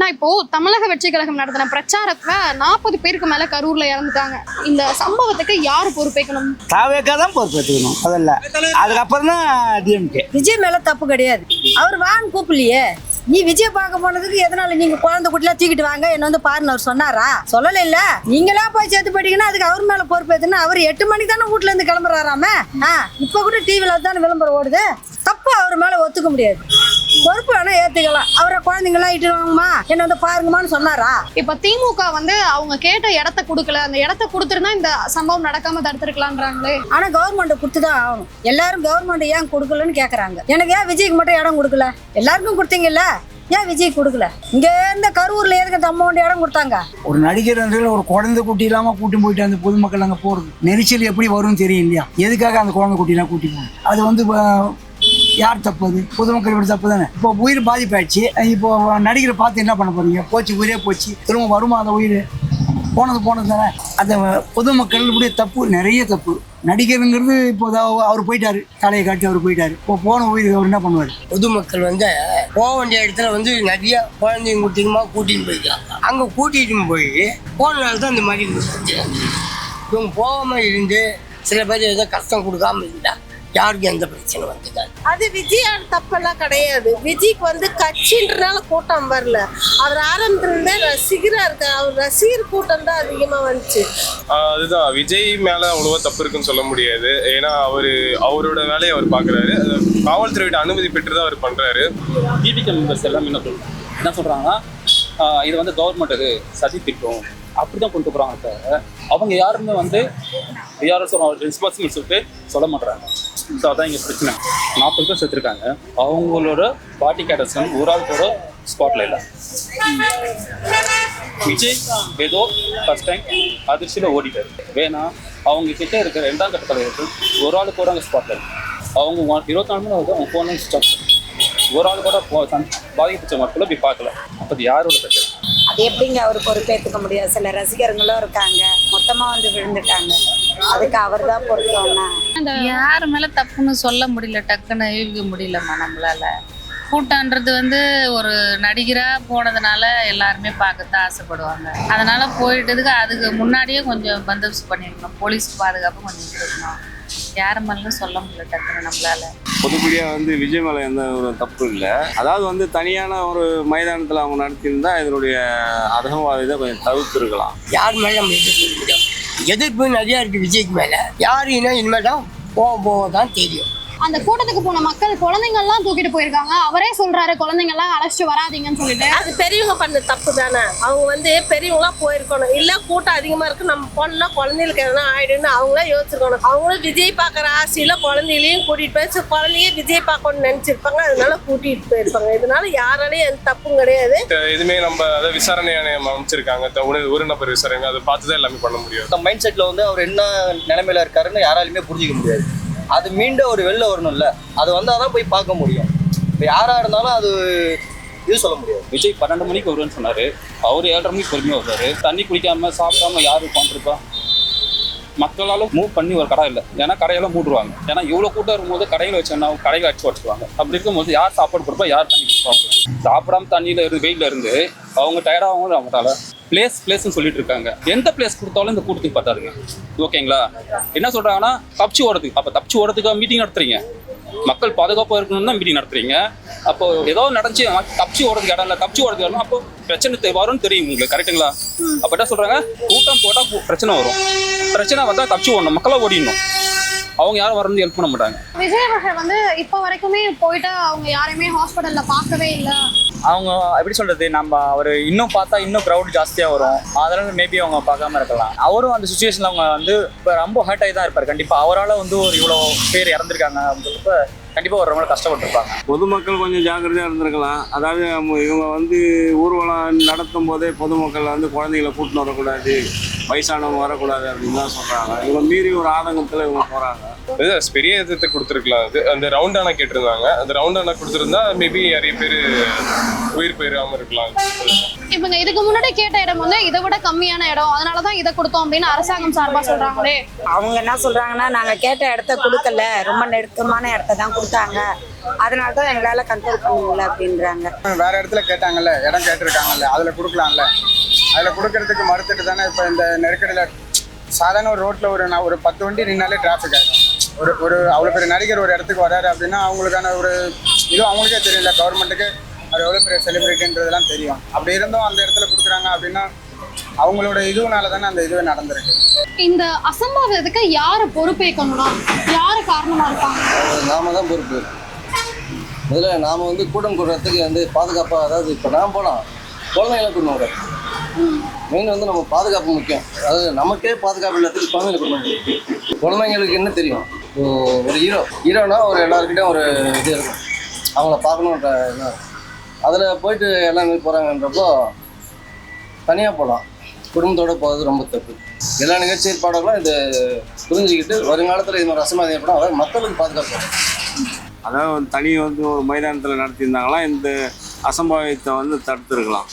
நான் இப்போ தமிழக வெற்றி கழகம் நடத்தின பிரச்சாரத்துல நாற்பது பேருக்கு மேல கரூர்ல இறந்துட்டாங்க. இந்த சம்பவத்துக்கு யாரு பொறுப்பேற்கணும்? தாவேக்கா தான் பொறுப்பேற்றுக்கணும் முதல்ல. அதுக்கப்புறம் தான் டிஎம்கே விஜய் மேல தப்பு கிடையாது. அவர் வான்னு கூப்பிடலையே. நீ விஜய் பார்க்க போனதுக்கு எதனால நீங்க குழந்தை குட்டிலாம் தூக்கிட்டு வாங்க? என்ன வந்து பாருன்னு அவர் சொன்னாரா? சொல்லல இல்ல நீங்களா போய் சேர்த்து போயிட்டீங்கன்னா அதுக்கு அவர் மேல பொறுப்பேத்துனா அவர் எட்டு மணிக்கு தானே வீட்டுல இருந்து கிளம்புறாராமே? ஆ இப்ப கூட டிவில தானே விளம்பரம் ஓடுது. தப்பு அவர் மேல ஒத்துக்க முடியாது. பொறுப்பு வேணா ஏத்துக்கலாம். அவரை குழந்தைங்களாம் இட்டு வாங்கம்மா. என்ன வந்து பாருங்கம்மான்னு சொன்னாரா? இப்ப திமுக வந்து அவங்க கேட்ட இடத்த கொடுக்கல. அந்த இடத்த கொடுத்துருந்தா இந்த சம்பவம் நடக்காம தடுத்திருக்கலான்றாங்களே ஆனா கவர்மெண்ட் கொடுத்துதான் ஆகணும். எல்லாரும் கவர்மெண்ட் ஏன் கொடுக்கலன்னு கேக்குறாங்க. எனக்கு ஏன் விஜய்க்கு மட்டும் இடம் கொடுக்கல? எல்லாருக்கும் கொடுத்தீங்கல்ல? ஏன் விஜய் கொடுக்கல? இங்க இருந்த கரூர்ல எதுக்கு இந்த அமௌண்ட் இடம் கொடுத்தாங்க? ஒரு நடிகர் ஒரு குழந்தை குட்டி இல்லாமல் கூட்டி போயிட்டு அந்த பொதுமக்கள் அங்கே போகிறது நெரிசல் எப்படி வரும்னு தெரியும் இல்லையா எதுக்காக அந்த குழந்தை குட்டிலாம் கூட்டி போகணும் அது வந்து யார் தப்பு அது பொதுமக்களோட தப்பு தானே இப்போ உயிர் பாதிப்பாயிடுச்சு. இப்போ நடிகரை பார்த்து என்ன பண்ண போறீங்க? போச்சு உயிரே போச்சு. திரும்ப வருமா அந்த உயிர்? போனது போனது தானே. அந்த பொதுமக்களுடைய தப்பு நிறைய தப்பு. நடிகருங்கிறது இப்போ அவர் போயிட்டாரு. தலையை காட்டி அவர் போயிட்டாரு. இப்போ போன உயிர் அவர் என்ன பண்ணுவார்? பொதுமக்கள் வந்து போக வேண்டிய இடத்துல வந்து நிறைய குழந்தைங்க குட்டிங்கமாக கூட்டின்னு போயிருக்காங்க. அங்கே கூட்டிகிட்டு போய் போனனால தான் இந்த மாதிரி இவங்க போகாமல் இருந்து சில பேர் ஏதோ கஷ்டம் கொடுக்காம இருந்தா யாருக்கும் எந்த பிரச்சனை வந்தது? அது விஜயோட தப்பெல்லாம் கிடையாது. விஜய்க்கு வந்து கட்சின்றனால கூட்டம் வரல. அவர் ஆரம்பத்திலிருந்தே ரசிகரா இருக்க அவர் ரசிகர் கூட்டம் தான் அதிகமா வந்துச்சு. அதுதான். விஜய் மேல அவ்வளவா தப்பு இருக்குன்னு சொல்ல முடியாது. ஏன்னா அவரு அவரோட வேலையை அவர் பாக்குறாரு அது காவல்துறையோட அனுமதி பெற்று தான் அவர் பண்றாரு. டிடிகே மெம்பர்ஸ் எல்லாம் என்ன சொல்றாங்க என்ன சொல்றாங்கன்னா ஆஹ் இது வந்து கவர்மெண்ட் அது சதி திட்டம். அப்படிதான் கொண்டு போறாங்க தவிர அவங்க யாருமே வந்து யாரும் ரெஸ்பான்சிபிள் சொல்லிட்டு சொல்ல மாட்டாங்க ஸோ அதான் இங்கே பிரச்சனை. நாற்பது பேர் செத்துருக்காங்க. அவங்களோட பாட்டி கேட்டர்ஸ் வந்து ஒரு ஆள் கூட ஸ்பாட்ல இல்லை. விஜய் ஏதோ ஃபர்ஸ்ட் டைம் அதிர்ச்சியில் ஓடிட்டார். வேணா அவங்க கிட்ட இருக்கிற ரெண்டாம் கட்ட தலைவர்கள் ஒரு ஆள் கூட அங்கே ஸ்பாட்ல இல்லை. அவங்க இருபத்தி நாலு மணி நேரம் அவங்க ஃபோன் ஸ்டாப் ஒரு ஆள் கூட பாதிக்கப்பட்ட மக்களை போய் பார்க்கல. அப்போ அது யாரோட பிரச்சனை? அது எப்படிங்க அவர் பொறுப்பேற்றுக்க முடியாது சில ரசிகர்களும் இருக்காங்க. மொத்தமா வந்து விழுந்துட்டாங்க. அதுக்கு அவர் தான் பொறுத்தோம்னா யார் மேல தப்புன்னு சொல்ல முடியல டக்குன்னு யூகிக்க முடியலம்மா நம்மளால. கூட்டன்றது வந்து ஒரு நடிகராக போனதுனால எல்லாருமே பார்க்கத்தான் ஆசைப்படுவாங்க. அதனால போயிட்டதுக்கு அதுக்கு முன்னாடியே கொஞ்சம் பந்தோபஸ்து பண்ணியிருக்கணும் போலீஸ் பாதுகாப்பு கொஞ்சம் இருக்கணும் யார் மேலும் சொல்ல முடியல டக்குன்னு நம்மளால. பொதுப்படியாக வந்து விஜய் மேலே எந்த ஒரு தப்பு இல்லை. அதாவது வந்து தனியான ஒரு மைதானத்தில் அவங்க நடத்தியிருந்தா இதனுடைய இதை கொஞ்சம் தவிர்த்துருக்கலாம். யார் மேலே நம்ம எதிர்ப்பு எதிர்ப்பு நிறையா இருக்குது விஜய்க்கு மேலே. யாருன்னா இனிமேல் தான் போக போக தான் தெரியும். அந்த கூட்டத்துக்கு போன மக்கள் குழந்தைங்க எல்லாம் தூக்கிட்டு போயிருக்காங்க. அவரே சொல்றாரு குழந்தைங்க எல்லாம் அழைச்சிட்டு வராதீங்கன்னு சொல்லிட்டு. அது பெரியவங்க பண்ண தப்பு தானே. அவங்க வந்து பெரியவங்களா போயிருக்கணும். இல்ல கூட்டம் அதிகமா இருக்கு. நம்ம போனா குழந்தைகளுக்கு எதனா ஆயிடுன்னு அவங்களே யோசிச்சிருக்கணும். அவங்களும் விஜய் பார்க்குற ஆசையில குழந்தைகளையும் கூட்டிட்டு போய் குழந்தைய விஜய் பார்க்கணும்னு நினைச்சிருப்பாங்க. அதனால கூட்டிட்டு போயிருப்பாங்க. இதனால யாராலையும் எந்த தப்பும் கிடையாது. எதுவுமே நம்ம அதாவது விசாரணை ஆணையம் அமைச்சிருக்காங்க. ஒரு ஒரு நபர் விசாரணை அதை பார்த்து தான் எல்லாமே பண்ண முடியும். மைண்ட் செட்டில் வந்து அவர் என்ன நிலைமையில இருக்காருன்னு யாராலையுமே புரிஞ்சிக்க முடியாது. அது மீண்டும் ஒரு வெளில வரணும்ல. அது வந்தால் தான் போய் பார்க்க முடியும். இப்போ யாராக இருந்தாலும் அது இது சொல்ல முடியாது. விஜய் பன்னெண்டு மணிக்கு வருவேன்னு சொன்னார். அவர் ஏழரை மணிக்கு பொறுமையாக வருவார். தண்ணி குடிக்காமல் சாப்பிடாம யார் உட்காந்துருப்பா மக்களால மூவ் பண்ணி ஒரு கடை இல்லை. ஏன்னா கடையெல்லாம் மூடுவாங்க. ஏன்னா இவ்வளோ கூட்டம் இருக்கும்போது கடையில் வச்சோன்னா கடையில் அடிச்சு வச்சுருவாங்க அப்படி இருக்கும்போது யார் சாப்பாடு கொடுப்பா யார் தண்ணி கொடுப்பாங்க சாப்பிடாம தண்ணியில் இருந்து வெயில இருந்து அவங்க டயர்டாகவும் அவங்களால? பிளேஸ் பிளேஸ்னு சொல்லிட்டு இருக்காங்க. எந்த பிளேஸ் கொடுத்தாலும் இந்த கூட்டத்துக்கு பார்த்தாருங்க ஓகேங்களா என்ன சொல்றாங்கன்னா தப்பிச்சு ஓடுறதுக்கு அப்போ தப்பிச்சு ஓடுறதுக்கு மீட்டிங் நடத்துறீங்க. மக்கள் பாதுகாப்பாக இருக்கணும்னு தான் மீட்டிங் நடத்துறீங்க. அப்போ ஏதோ நடந்துச்சு தப்பிச்சு ஓடுறதுக்கு இடம் இல்லை தப்பிச்சு ஓடுறதுக்கு இடம் அப்போ பிரச்சனை வரும்னு தெரியும் உங்களுக்கு கரெக்ட்டுங்களா அப்போ என்ன சொல்றாங்க? கூட்டம் போட்டால் பிரச்சனை வரும். பிரச்சனை வந்தால் தப்பிச்சு ஓடணும் மக்களாக ஓடிடணும். அவங்க யாரும் வரணும் ஹெல்ப் பண்ண மாட்டாங்க. விஜய் அவர்கள் வந்து இப்போ வரைக்குமே போயிட்டு அவங்க யாரையுமே ஹாஸ்பிட்டலில் பார்க்கவே இல்லை. அவங்க எப்படி சொல்றது நம்ம அவர் இன்னும் பார்த்தா இன்னும் க்ரௌட் ஜாஸ்தியாக வரும். அதனால் மேபி அவங்க பார்க்காம இருக்கலாம். அவரும் அந்த சுச்சுவேஷனில் அவங்க வந்து இப்போ ரொம்ப ஹர்ட் ஆகி தான் இருப்பார். கண்டிப்பாக அவரால் வந்து ஒரு இவ்வளோ பேர் இறந்துருக்காங்க அப்படின்னு சொல்லிட்டு கண்டிப்பாக ஒரு ரொம்ப கஷ்டப்பட்டிருப்பாங்க. பொதுமக்கள் கொஞ்சம் ஜாக்கிரதையாக இருந்திருக்கலாம். அதாவது இவங்க வந்து ஊர்வலம் நடத்தும் போதே பொதுமக்கள் வந்து குழந்தைகளை கூட்டின்னு வரக்கூடாது வயசானவங்க வரக்கூடாது அப்படின்னு தான் சொல்கிறாங்க இவங்க மீறி ஒரு ஆதங்கத்தில் இவங்க போகிறாங்க அது பெரிய எதிர்த்து கொடுத்துருக்கலாம். அது அந்த ரவுண்டானா கேட்டிருந்தாங்க. அந்த ரவுண்டானா கொடுத்துருந்தா மேபி நிறைய பேர் உயிர் போயிடாம இருக்கலாம். இவங்க இதுக்கு முன்னாடி கேட்ட இடம் வந்து இதை விட கம்மியான இடம். அதனாலதான் இதை கொடுத்தோம் அப்படின்னு அரசாங்கம் சார்பா சொல்றாங்களே. அவங்க என்ன சொல்றாங்கன்னா நாங்க கேட்ட இடத்த கொடுக்கல. ரொம்ப நெருக்கமான இடத்த தான் கொடுத்தாங்க. அதனால தான் எங்களால் கண்ட்ரோல் பண்ண முடியல அப்படின்றாங்க. வேற இடத்துல கேட்டாங்கல்ல இடம் கேட்டிருக்காங்கல்ல அதில் கொடுக்கலாம்ல. அதில் கொடுக்கறதுக்கு மறுத்துட்டு தானே இப்போ இந்த நெருக்கடியில் சாதாரண ஒரு ரோட்டில் ஒரு நான் ஒரு பத்து வண்டி நின்னாலே டிராஃபிக் ஆகிடும் ஒரு ஒரு அவ்வளோ பெரிய நடிகர் ஒரு இடத்துக்கு வராரு அப்படின்னா அவங்களுக்கான ஒரு இதுவும் அவங்களுக்கே தெரியல. கவர்மெண்ட்டுக்கு அவர் எவ்வளோ பெரிய செலிபிரிட்டின்றதெல்லாம் தெரியும். அப்படி இருந்தும் அந்த இடத்துல கொடுக்குறாங்க அப்படின்னா அவங்களோட இதுவுனால தானே அந்த இதுவே நடந்திருக்கு. இந்த அசம்பாவிதத்துக்கு யாரை பொறுப்பேற்கணும்னா யாரு காரணமா இருப்பாங்க? நாம தான் பொறுப்பு. முதல்ல நாம வந்து கூட்டம் கூடுறதுக்கு வந்து பாதுகாப்பாக அதாவது இப்போ நான் போகலாம் குழந்தைங்களை கூட்டணும் வர மெயின் வந்து நம்ம பாதுகாப்பு முக்கியம். அதாவது நமக்கே பாதுகாப்பு இல்லாததுக்கு குழந்தைங்களை கூட்டணும் குழந்தைங்களுக்கு என்ன தெரியும்? ஒரு ஹீரோ ஹீரோனா ஒரு எல்லாருக்கிட்டையும் ஒரு இது இருக்கும். அவங்கள பார்க்கணுன்ற எண்ணம் அதில் போயிட்டு எல்லாமே போகிறாங்கன்றப்போ தனியாக போகலாம் குடும்பத்தோடு போகிறது ரொம்ப தப்பு. எல்லா நிகழ்ச்சி ஏற்பாடுகளும் இது புரிஞ்சுக்கிட்டு வருங்காலத்தில் இது மாதிரி அசம்பாவிதம் ஏற்படும் அதாவது மக்களுக்கு பாதுகாப்பு அதாவது தனி வந்து ஒரு மைதானத்தில் நடத்தியிருந்தாங்களா இந்த அசம்பாவிதத்தை வந்து தடுத்துருக்கலாம்.